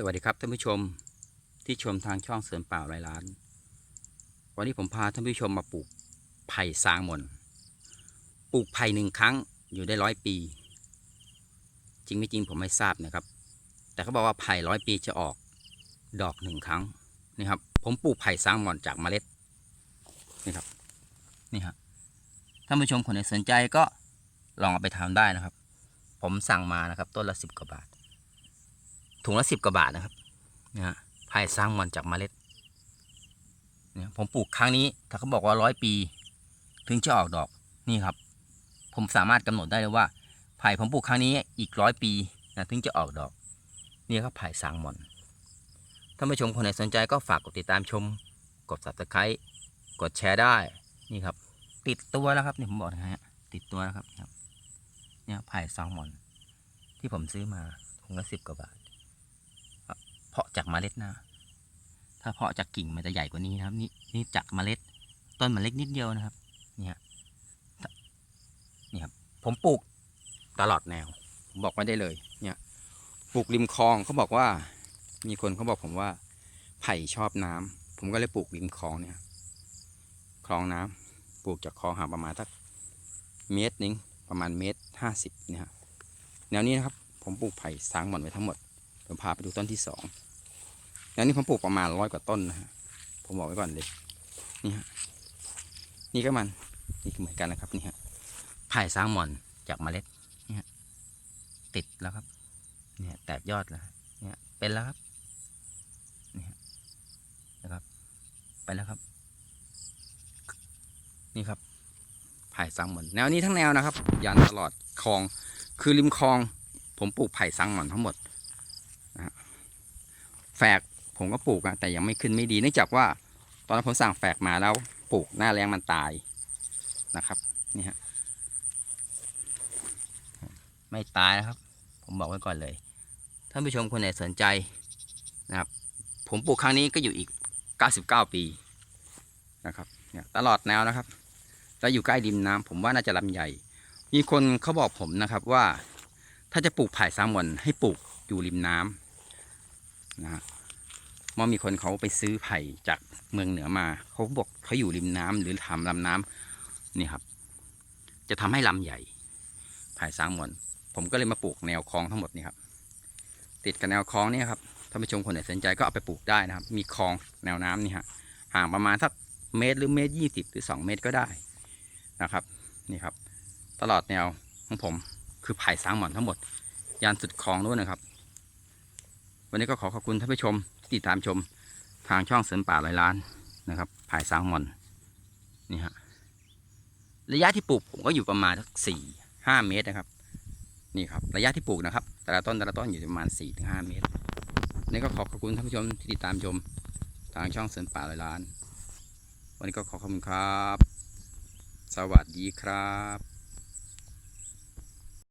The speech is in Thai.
สวัสดีครับท่านผู้ชมที่ชมทางช่องเสริมป่าไรอยล้าน วันนี้ผมพาท่านผู้ชมมาปลูกไผ่สางมนปลูกไผ่หนึ่งครั้งอยู่ได้ร้อยปี จริงไม่จริงผมไม่ทราบนะครับ แต่เขาบอกว่าไผ่ร้อยปีจะออกดอกหนึ่งครั้งนี่ครับ ผมปลูกไผ่สางมนจากเมล็ดนี่ครับนี่ครับท่านผู้ชมคนไหนสนใจก็ลองเอาไปทำได้นะครับ ผมสั่งมานะครับ ต้นละสิบกว่าบาท ถุงละสิบกว่าบาทนะครับนะฮะพายสร้างมันจากเมล็ดเนี่ยผมปลูกครั้งนี้ ถ้าเขาบอกว่าร้อยปี ถึงจะออกดอกนี่ครับ ผมสามารถกำหนดได้เลยว่าไผ่ผมปลูกครั้งนี้อีกร้อยปีนะถึงจะออกดอกนี่ครับไผ่สางมอนท่านผู้ชมคนไหนสนใจก็ฝากกดติดตามชม กด subscribe กดแชร์ได้นี่ครับ ติดตัวแล้วครับนี่ผมบอกนะฮะติดตัวแล้วครับ เนี่ยไผ่สางมอนที่ผมซื้อมาถุงละสิบกว่าบาทาะจากเมล็ดนะ ถ้าเพาะจากกิ่งมันจะใหญ่กว่านี้นะครับ นี่นี่จากเมล็ด ต้นมันเล็กนิดเดียวนะครับ เนี่ยนี่ครับผมปลูกตลอดแนว ผมบอกไว้ได้เลย เนี่ย ปลูกริมคลองเขาบอกว่า มีคนเขาบอกผมว่า ไผ่ชอบน้ำผมก็เลยปลูกริมคลองเนี่ย คลองน้ำปลูกจากคลองห่างประมาณสักเมตรนึงประมาณเมตรห้าสิบเนี่ยฮะแนวนี้นะครับ ผมปลูกไผ่สางหม่อนไว้ทั้งหมดผมพาไปดูต้นที่สอง แล้วนี่ผมปลูกประมาณร้อยกว่าต้นนะฮะผมบอกไว้ก่อนเลยนี่ฮะนี่ก็มันนี่เหมือนกันนะครับนี่ฮะไผ่สร้างหมอนจากเมล็ดนี่ฮะติดแล้วครับเนี่ยแตกยอดแล้วเนี่ยเป็นแล้วครับนี่ฮะนะครับ ไปแล้วครับ นี่ครับไผ่สร้างหมอนแนวนี้ทั้งแนวนะครับ ยันตลอดคลองคือริมคลอง ผมปลูกไผ่สร้างหมอนทั้งหมดแฝก ผมก็ปลูกอะแต่ยังไม่ขึ้นไม่ดีเนื่องจากว่า ตอนนั้นผมสั่งแฝกมาแล้วปลูกหน้าแรงมันตายนะครับนี่ฮะไม่ตายนะครับ ผมบอกไว้ก่อนเลยท่านผู้ชมคนไหนสนใจนะครับผมปลูกครั้งนี้ก็อยู่อีก 99 ปีนะครับเนี่ยตลอดแนวนะครับ แล้วอยู่ใกล้ริมน้ำผมว่าน่าจะลำใหญ่ มีคนเขาบอกผมนะครับว่า ถ้าจะปลูกไผ่สามวันให้ปลูกอยู่ริมน้ำนะฮะ เมื่อมีคนเขาไปซื้อไผ่จากเมืองเหนือมา เขาบอกเขาอยู่ริมน้ำหรือทำลำน้ำนี่ครับ จะทำให้ลำใหญ่ไผ่สางมวนผมก็เลยมาปลูกแนวคลองทั้งหมดนี่ครับ ติดกับแนวคลองนี่ครับท่านผู้ชมคนไหนสนใจก็เอาไปปลูกได้นะครับ มีคลองแนวน้ำนี่ฮะห่างประมาณสักเมตรหรือเมตรยี่สิบหรือสองเมตรก็ได้นะครับนี่ครับ ตลอดแนวของผมคือไผ่สางหมอนทั้งหมด ยานสุดคลองนู้นนะครับ วันนี้ก็ขอขอบคุณท่านผู้ชมที่ติดตามชมทางช่องเสริมป่าลอยล้านนะครับภายสางมอนนี่ฮะระยะที่ปลูกผมก็อยู่ประมาณสักสี่ห้าเมตรนะครับ นี่ครับระยะที่ปลูกนะครับ แต่ละต้นแต่ละต้นอยู่ประมาณสี่ถึงห้าเมตรนี่ก็ขอขอบคุณท่านผู้ชมที่ติดตามชมทางช่องเสริมป่าลอยล้าน วันนี้ก็ขอขอบคุณครับ สวัสดีครับ